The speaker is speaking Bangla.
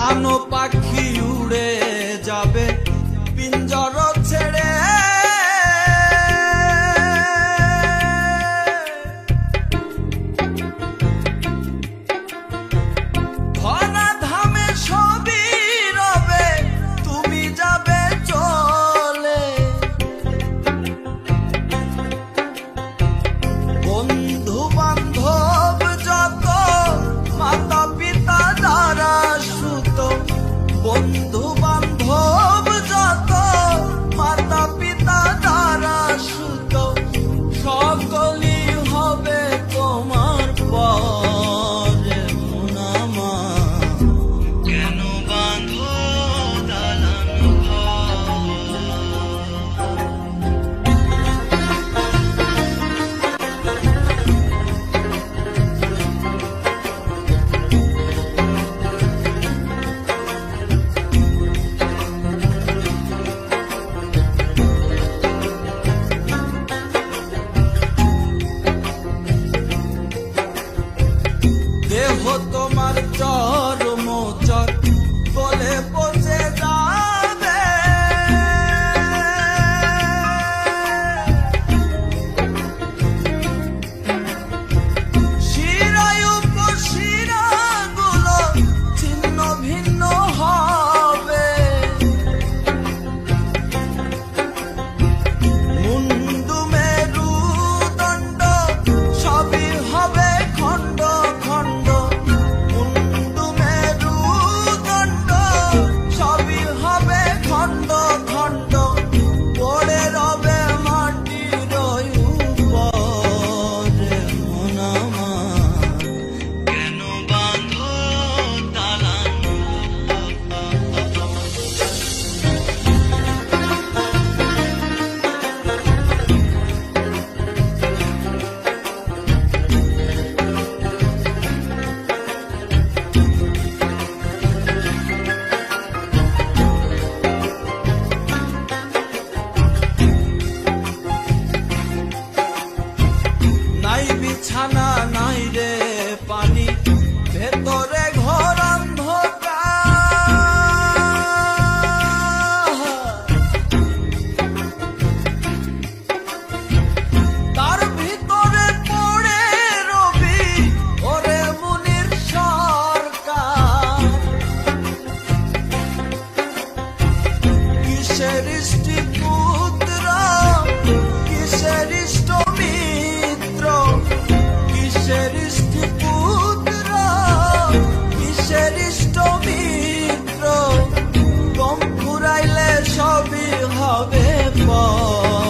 কানো পাখি উড়ে যাবে। পিঞ্জর শ্রেষ্ঠ মিত্র? কিসের পুত্র কিসের মিত্র? কম ফুরাইলে সবই হবে পর